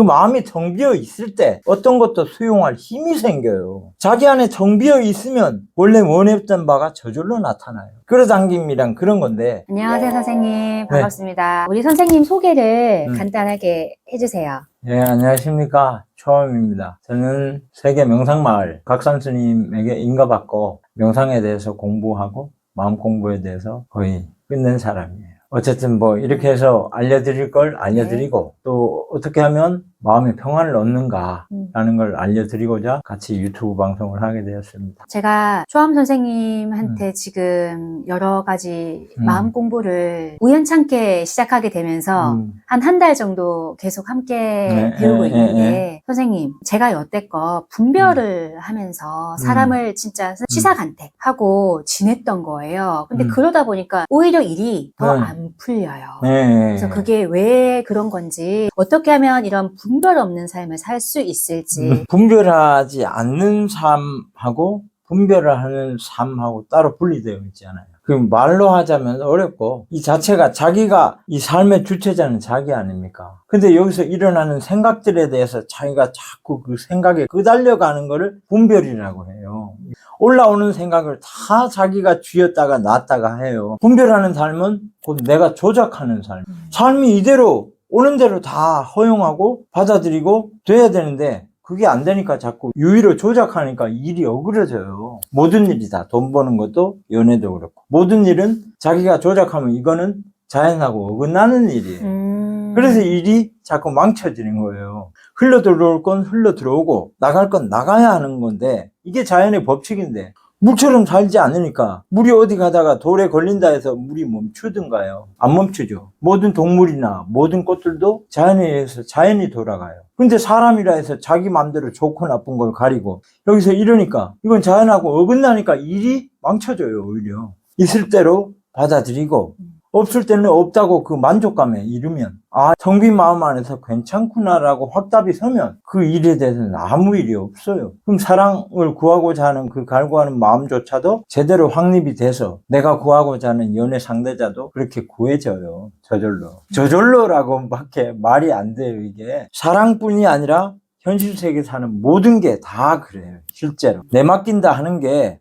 그 마음이 텅 비어 있을 때 어떤 것도 수용할 힘이 생겨요. 자기 안에 텅 비어 있으면 원래 원했던 바가 저절로 나타나요. 끌어당김이란 그런 건데 안녕하세요, 선생님. 반갑습니다. 우리 선생님 소개를 네. 음. 간단하게 해주세요. 예, 안녕하십니까. 초음입니다. 저는 세계 명상마을 각산 스님에게 인가받고 명상에 대해서 공부하고 마음 공부에 대해서 거의 끝낸 사람이에요. 어쨌든 뭐 이렇게 해서 알려드릴 걸 알려드리고 또 어떻게 하면 마음의 평안을 얻는가라는 걸 알려드리고자 같이 유튜브 방송을 하게 되었습니다. 제가 초암 선생님한테 지금 여러 가지 음. 마음 공부를 우연찮게 시작하게 되면서 음, 한한 달 정도 계속 함께 네, 배우고 네, 있는데 네, 선생님 제가 여태껏 분별을 하면서 사람을 진짜 시사간택 하고 지냈던 거예요. 근데 음. 그러다 보니까 오히려 일이 더 네. 안 풀려요. 네. 그래서 그게 왜 그런 건지 어떻게 하면 이런 분별 없는 삶을 살 수 있을지 음, 분별하지 않는 삶하고 분별을 하는 삶하고 따로 분리되어 있잖아요. 그 말로 하자면 어렵고 이 자체가 자기가 이 삶의 주체자는 자기 아닙니까? 근데 여기서 일어나는 생각들에 대해서 자기가 자꾸 그 생각에 끄달려가는 거를 분별이라고 해요. 올라오는 생각을 다 자기가 쥐었다가 놨다가 해요. 분별하는 삶은 곧 내가 조작하는 삶. 삶이 이대로 오는 대로 다 허용하고 받아들이고 돼야 되는데 그게 안 되니까 자꾸 유의로 조작하니까 일이 어그러져요. 모든 일이 다 돈 버는 것도 연애도 그렇고 모든 일은 자기가 조작하면 이거는 자연하고 어긋나는 일이에요. 음. 그래서 일이 자꾸 망쳐지는 거예요. 흘러 들어올 건 흘러 들어오고 나갈 건 나가야 하는 건데 이게 자연의 법칙인데 물처럼 살지 않으니까 물이 어디 가다가 돌에 걸린다 해서 물이 멈추든가요? 안 멈추죠. 모든 동물이나 모든 꽃들도 자연에 의해서 자연이 돌아가요. 근데 사람이라 해서 자기 마음대로 좋고 나쁜 걸 가리고 여기서 이러니까 이건 자연하고 어긋나니까 일이 망쳐져요 오히려. 있을 대로 받아들이고 없을 때는 없다고 그 만족감에 이르면 아 정빈 마음 안에서 괜찮구나라고 확답이 서면 그 일에 대해서는 아무 일이 없어요. 그럼 사랑을 구하고자 하는 그 갈구하는 마음조차도 제대로 확립이 돼서 내가 구하고자 하는 연애 상대자도 그렇게 구해져요. 저절로. 저절로라고 밖에 말이 안 돼요 이게. 사랑뿐이 아니라 현실 세계 사는 모든 게 다 그래요. 실제로. 내 맡긴다 하는 게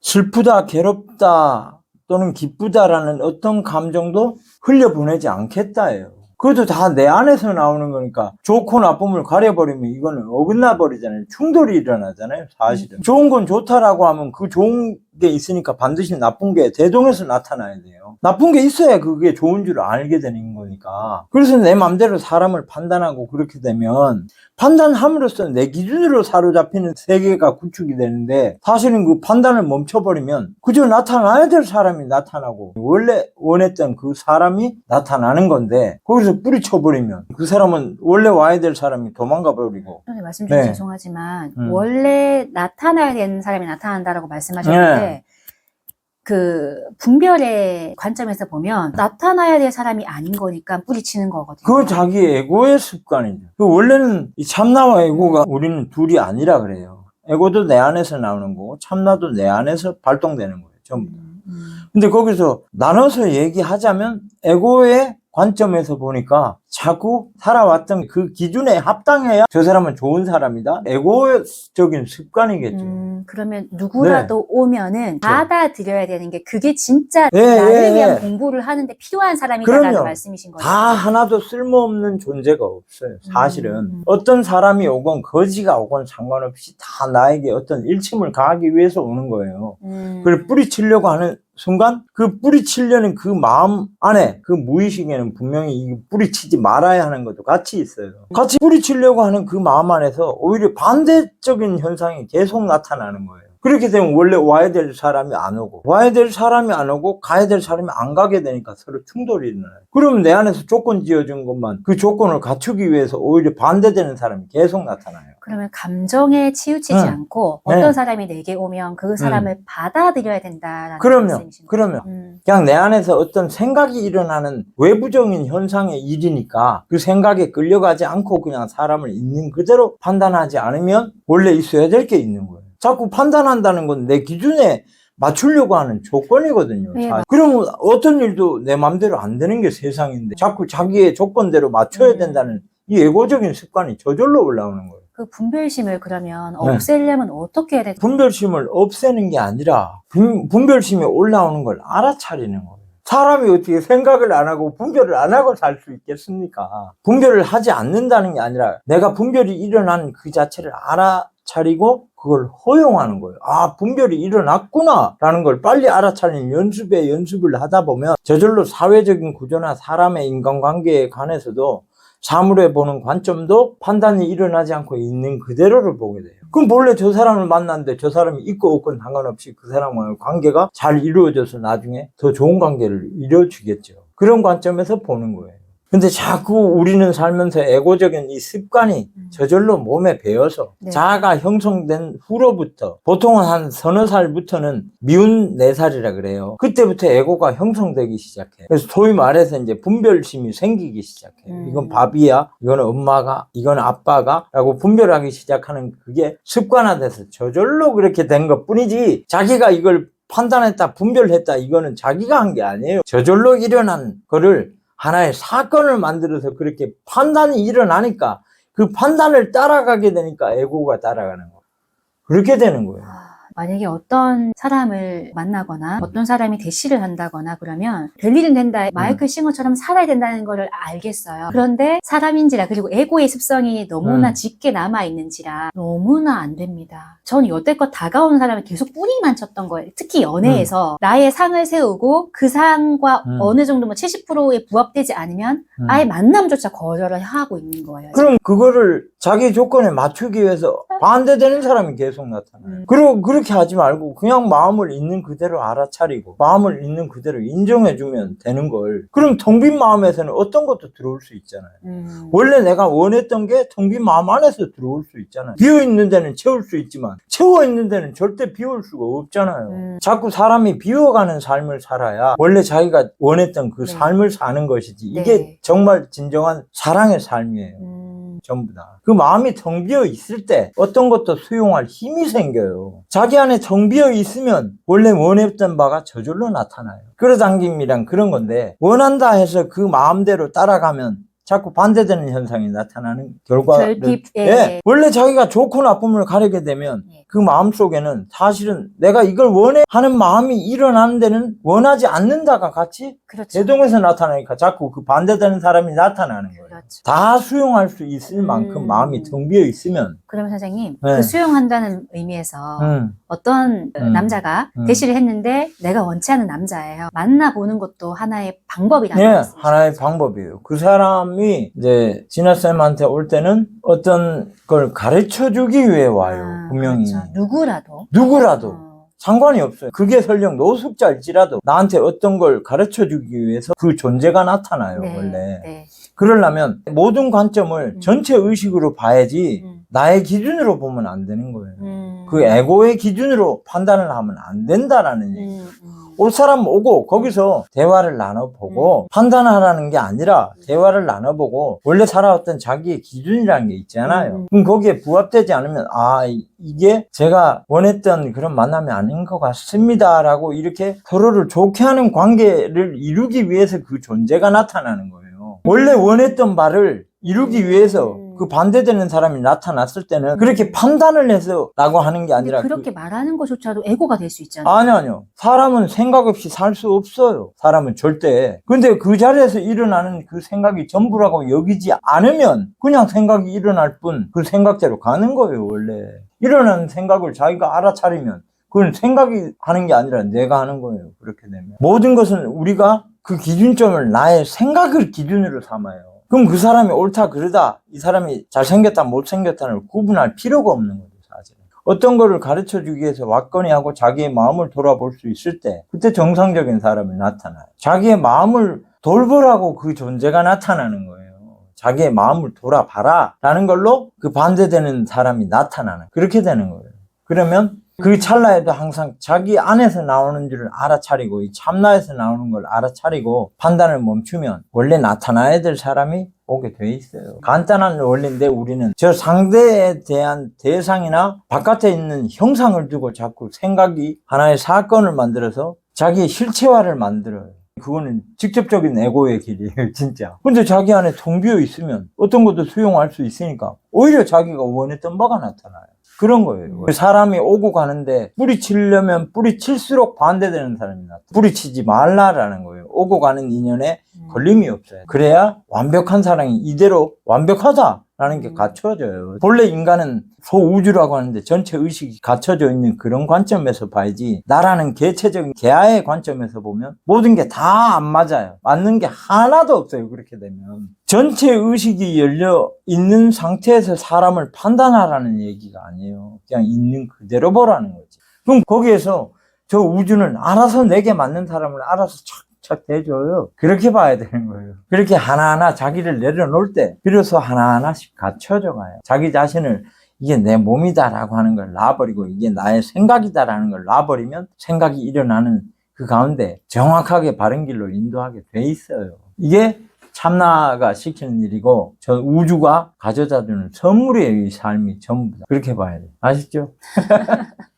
슬프다, 괴롭다, 또는 기쁘다라는 어떤 감정도 흘려보내지 않겠다예요. 그것도 다 내 안에서 나오는 거니까 좋고 나쁨을 가려버리면 이거는 어긋나 버리잖아요. 충돌이 일어나잖아요. 사실은. 좋은 건 좋다라고 하면 그 좋은 게 있으니까 반드시 나쁜 게 대동해서 나타나야 돼요. 나쁜 게 있어야 그게 좋은 줄 알게 되는 거니까. 그래서 내 맘대로 사람을 판단하고 그렇게 되면 판단함으로써 내 기준으로 사로잡히는 세계가 구축이 되는데 사실은 그 판단을 멈춰버리면 그저 나타나야 될 사람이 나타나고 원래 원했던 그 사람이 나타나는 건데 거기서 뿌리쳐버리면 그 사람은 원래 와야 될 사람이 도망가 버리고 선생님 말씀 중에 네. 죄송하지만 음. 원래 나타나야 되는 사람이 나타난다라고 말씀하셨는데 네. 그 분별의 관점에서 보면 나타나야 될 사람이 아닌 거니까 뿌리치는 거거든요. 그건 자기 에고의 습관이죠. 그 원래는 이 참나와 에고가 우리는 둘이 아니라 그래요. 에고도 내 안에서 나오는 거고 참나도 내 안에서 발동되는 거예요. 전부 다. 음, 음. 근데 거기서 나눠서 얘기하자면 에고의 관점에서 보니까 자꾸 살아왔던 그 기준에 합당해야 저 사람은 좋은 사람이다. 에고적인 습관이겠죠. 음, 그러면 누구라도 오면은 받아들여야 되는 게 그게 진짜 예, 나를 예, 위한 예. 공부를 하는데 필요한 사람이다라는 그럼요. 말씀이신 거죠. 다 하나도 쓸모없는 존재가 없어요. 사실은 음. 어떤 사람이 오건 거지가 오건 상관없이 다 나에게 어떤 일침을 가하기 위해서 오는 거예요. 음. 그걸 뿌리치려고 하는 순간 그 뿌리치려는 그 마음 안에 그 무의식에는 분명히 이 뿌리치지 말아야 하는 것도 같이 있어요. 같이 뿌리치려고 하는 그 마음 안에서 오히려 반대적인 현상이 계속 나타나는 거예요. 그렇게 되면 원래 와야 될 사람이 안 오고 와야 될 사람이 안 오고 가야 될 사람이 안 가게 되니까 서로 충돌이 일어나요. 그러면 내 안에서 조건 지어준 것만 그 조건을 갖추기 위해서 오히려 반대되는 사람이 계속 나타나요. 그러면 감정에 치우치지 응. 않고 네. 어떤 사람이 내게 오면 그 사람을 받아들여야 된다라는 그럼요. 말씀이신. 그럼요. 음. 그냥 내 안에서 어떤 생각이 일어나는 외부적인 현상의 일이니까 그 생각에 끌려가지 않고 그냥 사람을 있는 그대로 판단하지 않으면 원래 있어야 될 게 있는 거예요. 자꾸 판단한다는 건 내 기준에 맞추려고 하는 조건이거든요. 네, 그러면 어떤 일도 내 마음대로 안 되는 게 세상인데 자꾸 자기의 조건대로 맞춰야 음. 된다는 이 에고적인 습관이 저절로 올라오는 거예요. 그 분별심을 그러면 네. 없애려면 어떻게 해야 될까요? 분별심을 없애는 게 아니라 분, 분별심이 올라오는 걸 알아차리는 거예요. 사람이 어떻게 생각을 안 하고 분별을 안 하고 살 수 있겠습니까? 분별을 하지 않는다는 게 아니라 내가 분별이 일어난 그 자체를 알아차리고 그걸 허용하는 거예요. 아, 분별이 일어났구나! 라는 걸 빨리 알아차리는 연습에 연습을 하다 보면 저절로 사회적인 구조나 사람의 인간관계에 관해서도 사물에 보는 관점도 판단이 일어나지 않고 있는 그대로를 보게 돼요. 그럼 본래 저 사람을 만났는데 저 사람이 있고 없건 상관없이 그 사람과의 관계가 잘 이루어져서 나중에 더 좋은 관계를 이루어주겠죠. 그런 관점에서 보는 거예요. 근데 자꾸 우리는 살면서 에고적인 이 습관이 음. 저절로 몸에 배어서 네. 자아가 형성된 후로부터 보통은 한 서너 살부터는 미운 네 살이라 그래요. 그때부터 에고가 형성되기 시작해요. 그래서 소위 말해서 이제 분별심이 생기기 시작해 요. 음. 이건 밥이야, 이건 엄마가, 이건 아빠가 라고 분별하기 시작하는 그게 습관화돼서 저절로 그렇게 된 것 뿐이지 자기가 이걸 판단했다, 분별했다 이거는 자기가 한 게 아니에요. 저절로 일어난 거를 하나의 사건을 만들어서 그렇게 판단이 일어나니까 그 판단을 따라가게 되니까 에고가 따라가는 거예요. 그렇게 되는 거예요. 아, 만약에 어떤 사람을 만나거나 어떤 사람이 대시를 한다거나 그러면 될 일은 된다. 마이클 싱어처럼 살아야 된다는 거를 알겠어요. 그런데 사람인지라 그리고 에고의 습성이 너무나 음. 짙게 남아 있는지라 너무나 안 됩니다. 전 여태껏 다가오는 사람을 계속 뿌리만 쳤던 거예요. 특히 연애에서 나의 상을 세우고 그 상과 음. 어느 정도 뭐 70%에 부합되지 않으면 음. 아예 만남조차 거절을 하고 있는 거예요. 그럼 그거를 자기 조건에 맞추기 위해서 반대되는 사람이 계속 나타나요. 음. 그리고 그렇게 하지 말고 그냥 마음을 있는 그대로 알아차리고 마음을 있는 그대로 인정해주면 되는 걸. 그럼 텅 빈 마음에서는 어떤 것도 들어올 수 있잖아요. 음. 원래 내가 원했던 게 텅 빈 마음 안에서 들어올 수 있잖아요. 비어 있는 데는 채울 수 있지만 채워 있는 데는 절대 비울 수가 없잖아요. 음. 자꾸 사람이 비워가는 삶을 살아야 원래 자기가 원했던 그 네. 삶을 사는 것이지 이게 네. 정말 진정한 사랑의 삶이에요. 음. 전부 다. 그 마음이 텅 비어 있을 때 어떤 것도 수용할 힘이 생겨요. 자기 안에 텅 비어 있으면 원래 원했던 바가 저절로 나타나요. 끌어당김이란 그런 건데 원한다 해서 그 마음대로 따라가면 자꾸 반대되는 현상이 나타나는 결과를 결핍, 예. 예. 원래 자기가 좋고 나쁨을 가리게 되면 예. 그 마음 속에는 사실은 내가 이걸 원해 하는 마음이 일어나는 데는 원하지 않는다가 같이 그렇죠. 제동에서 나타나니까 자꾸 그 반대되는 사람이 나타나는 거예요. 그렇죠. 다 수용할 수 있을 만큼 음. 마음이 텅 비어 있으면 그러면 선생님, 네. 그 수용한다는 의미에서 음, 어떤 음. 남자가 음. 대시를 했는데 내가 원치 않는 남자예요. 만나보는 것도 하나의 방법이라는 예, 말씀이시죠? 하나의 방법이에요. 그 사람이 이제 진아쌤한테 올 때는 어떤 걸 가르쳐 주기 위해 와요. 아, 분명히. 그렇죠. 누구라도. 누구라도. 어, 상관이 없어요. 그게 설령 노숙자일지라도 나한테 어떤 걸 가르쳐 주기 위해서 그 존재가 나타나요, 네, 원래. 네. 그러려면 모든 관점을 음. 전체 의식으로 봐야지 음, 나의 기준으로 보면 안 되는 거예요. 음, 그 에고의 기준으로 판단을 하면 안 된다라는 얘기. 음, 음. 올 사람 오고 거기서 대화를 나눠보고 음. 판단하라는 게 아니라 대화를 나눠보고 원래 살아왔던 자기의 기준이라는 게 있잖아요. 음. 그럼 거기에 부합되지 않으면 아 이- 이게 제가 원했던 그런 만남이 아닌 것 같습니다라고 이렇게 서로를 좋게 하는 관계를 이루기 위해서 그 존재가 나타나는 거예요. 원래 원했던 바를 이루기 위해서 음. 그 반대되는 사람이 나타났을 때는 그렇게 판단을 해서 라고 하는 게 아니라 그렇게 그- 말하는 것조차도 에고가 될 수 있잖아요. 아니요, 아니요. 사람은 생각 없이 살 수 없어요. 사람은 절대. 근데 그 자리에서 일어나는 그 생각이 전부라고 여기지 않으면 그냥 생각이 일어날 뿐 그 생각대로 가는 거예요, 원래. 일어나는 생각을 자기가 알아차리면 그건 생각이 하는 게 아니라 내가 하는 거예요. 그렇게 되면. 모든 것은 우리가 그 기준점을 나의 생각을 기준으로 삼아요. 그럼 그 사람이 옳다, 그러다, 이 사람이 잘생겼다, 못생겼다를 구분할 필요가 없는 거죠, 사실은. 어떤 거를 가르쳐 주기 위해서 왔거니 하고 자기의 마음을 돌아볼 수 있을 때, 그때 정상적인 사람이 나타나요. 자기의 마음을 돌보라고 그 존재가 나타나는 거예요. 자기의 마음을 돌아봐라. 라는 걸로 그 반대되는 사람이 나타나는, 그렇게 되는 거예요. 그러면 그 찰나에도 항상 자기 안에서 나오는 줄을 알아차리고 이 참나에서 나오는 걸 알아차리고 판단을 멈추면 원래 나타나야 될 사람이 오게 돼 있어요. 간단한 원리인데 우리는 저 상대에 대한 대상이나 바깥에 있는 형상을 두고 자꾸 생각이 하나의 사건을 만들어서 자기의 실체화를 만들어요. 그거는 직접적인 에고의 길이에요, 진짜. 근데 자기 안에 동비어 있으면 어떤 것도 수용할 수 있으니까 오히려 자기가 원했던 바가 나타나요. 그런 거예요. 사람이 오고 가는데 뿌리치려면 뿌리칠수록 반대되는 사람이 나타나요. 뿌리치지 말라라는 거예요. 오고 가는 인연에 음. 걸림이 없어요. 그래야 완벽한 사랑이 이대로 완벽하다 라는 게 음. 갖춰져요. 본래 인간은 소우주라고 하는데 전체 의식이 갖춰져 있는 그런 관점에서 봐야지 나라는 개체적인 개화의 관점에서 보면 모든 게 다 안 맞아요. 맞는 게 하나도 없어요. 그렇게 되면. 전체 의식이 열려 있는 상태에서 사람을 판단하라는 얘기가 아니에요. 그냥 있는 그대로 보라는 거지. 그럼 거기에서 저 우주는 알아서 내게 맞는 사람을 알아서 착 착 대줘요. 그렇게 봐야 되는 거예요. 그렇게 하나하나 자기를 내려놓을 때 비로소 하나하나씩 갖춰져 가요. 자기 자신을 이게 내 몸이다라고 하는 걸 놔버리고 이게 나의 생각이다라는 걸 놔버리면 생각이 일어나는 그 가운데 정확하게 바른 길로 인도하게 돼 있어요. 이게 참나가 시키는 일이고 저 우주가 가져다 주는 선물이에요. 이 삶이 전부 다. 그렇게 봐야 돼요. 아시죠?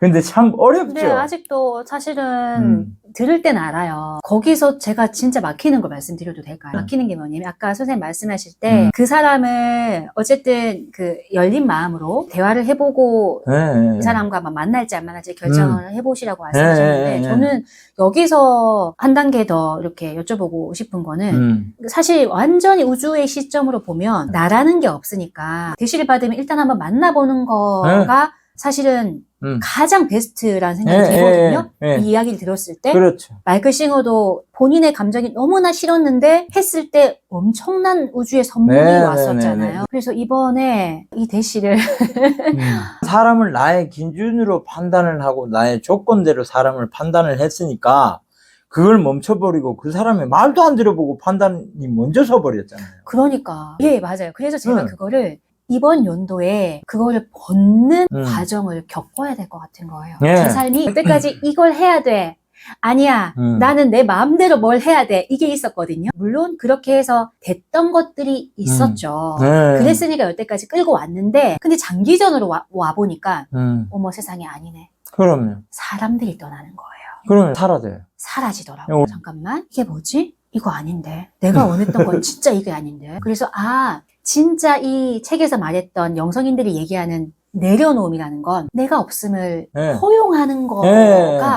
근데 참 어렵죠? 근데 아직도 사실은 음. 들을 땐 알아요. 거기서 제가 진짜 막히는 거 말씀드려도 될까요? 음. 막히는 게 뭐냐면 아까 선생님 말씀하실 때 음. 그 사람을 어쨌든 그 열린 마음으로 대화를 해보고 네, 네, 그 사람과 막 만날지 안 만날지 결정을 해보시라고 말씀하셨는데 네, 네, 네. 저는 여기서 한 단계 더 이렇게 여쭤보고 싶은 거는 음. 사실 완전히 우주의 시점으로 보면 나라는 게 없으니까 대시를 받으면 일단 한번 만나보는 거가 사실은 음. 가장 베스트라는 생각이 예, 들거든요. 예, 예. 이 이야기를 들었을 때 그렇죠. 마이클 싱어도 본인의 감정이 너무나 싫었는데 했을 때 엄청난 우주의 선물이 네, 네, 왔었잖아요. 네, 네. 그래서 이번에 이 대시를 음. 사람을 나의 기준으로 판단을 하고 나의 조건대로 사람을 판단을 했으니까 그걸 멈춰버리고 그 사람의 말도 안 들어보고 판단이 먼저 서버렸잖아요. 그러니까 예 맞아요. 그래서 제가 음. 그거를 이번 연도에 그거를 벗는 음. 과정을 겪어야 될 것 같은 거예요. 예. 제 삶이 그때까지 이걸 해야 돼. 아니야. 음. 나는 내 마음대로 뭘 해야 돼. 이게 있었거든요. 물론 그렇게 해서 됐던 것들이 있었죠. 네. 그랬으니까 여태까지 끌고 왔는데 근데 장기전으로 와, 와 보니까 음. 어머 세상에 아니네. 그럼요. 사람들이 떠나는 거예요. 그러면 사라져요. 사라지더라고요. 어. 잠깐만 이게 뭐지? 이거 아닌데 내가 원했던 건 진짜 이게 아닌데 그래서 아 진짜 이 책에서 말했던 영성인들이 얘기하는 내려놓음이라는 건 내가 없음을 네. 허용하는 거가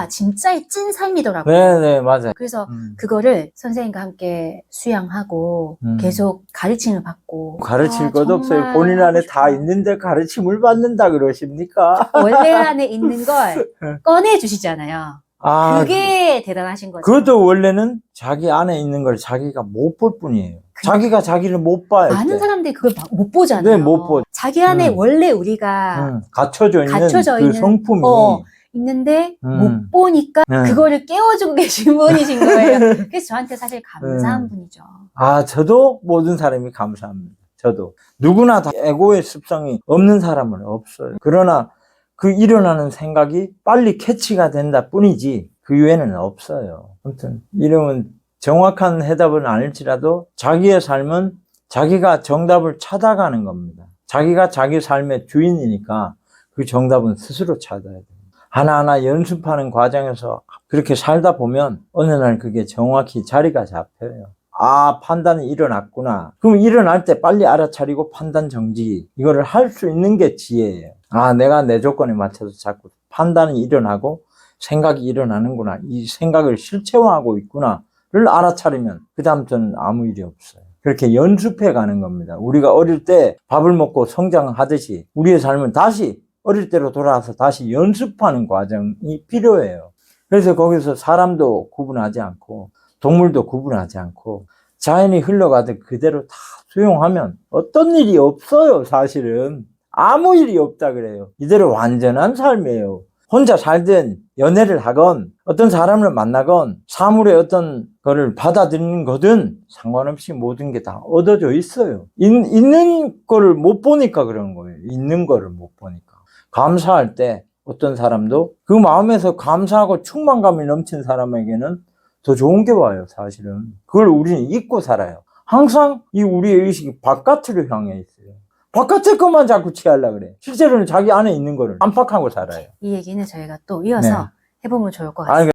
네. 진짜의 찐 삶이더라고요. 네, 네, 맞아요. 그래서 음. 그거를 선생님과 함께 수양하고 음. 계속 가르침을 받고 가르칠 아, 것도 없어요. 본인 안에 다. 있는데 가르침을 받는다 그러십니까? 원래 안에 있는 걸 네. 꺼내 주시잖아요. 아, 그게 대단하신 거죠. 그것도 원래는 자기 안에 있는 걸 자기가 못 볼 뿐이에요. 자기가 자기를 못 봐요. 많은. 사람들이 그걸 봐- 못 보잖아요. 네, 못 보- 자기 안에 음. 원래 우리가 음, 갖춰져 있는 갖춰져 그 있는- 성품이 어. 있는데 음. 못 보니까 네. 그거를 깨워주고 계신 분이신 거예요. 그래서 저한테 사실 감사한 네. 분이죠. 아 저도 모든 사람이 감사합니다. 저도 누구나 다 에고의 습성이 없는 사람은 없어요. 그러나 그 일어나는 생각이 빨리 캐치가 된다 뿐이지 그 외에는 없어요. 아무튼 이름은 정확한 해답은 아닐지라도 자기의 삶은 자기가 정답을 찾아가는 겁니다. 자기가 자기 삶의 주인이니까 그 정답은 스스로 찾아야 돼요. 하나하나 연습하는 과정에서 그렇게 살다 보면 어느 날 그게 정확히 자리가 잡혀요. 아, 판단이 일어났구나. 그럼 일어날 때 빨리 알아차리고 판단 정지. 이거를 할 수 있는 게 지혜예요. 아, 내가 내 조건에 맞춰서 자꾸 판단이 일어나고 생각이 일어나는구나. 이 생각을 실체화하고 있구나를 알아차리면 그다음부터는 아무 일이 없어요. 그렇게 연습해 가는 겁니다. 우리가 어릴 때 밥을 먹고 성장하듯이 우리의 삶은 다시 어릴 때로 돌아와서 다시 연습하는 과정이 필요해요. 그래서 거기서 사람도 구분하지 않고 동물도 구분하지 않고 자연이 흘러가듯 그대로 다 수용하면 어떤 일이 없어요, 사실은. 아무 일이 없다 그래요. 이대로 완전한 삶이에요. 혼자 살든 연애를 하건 어떤 사람을 만나건 사물의 어떤 거를 받아들이는 거든 상관없이 모든 게 다 얻어져 있어요. 있, 있는 거를 못 보니까 그런 거예요. 있는 거를 못 보니까. 감사할 때 어떤 사람도 그 마음에서 감사하고 충만감이 넘친 사람에게는 더 좋은 게 와요, 사실은. 그걸 우리는 잊고 살아요. 항상 이 우리의 의식이 바깥으로 향해 있어요. 바깥의 것만 자꾸 취하려고 그래. 실제로는 자기 안에 있는 거를 안팎하고 살아요. 이 얘기는 저희가 또 이어서 네. 해보면 좋을 것. 아니,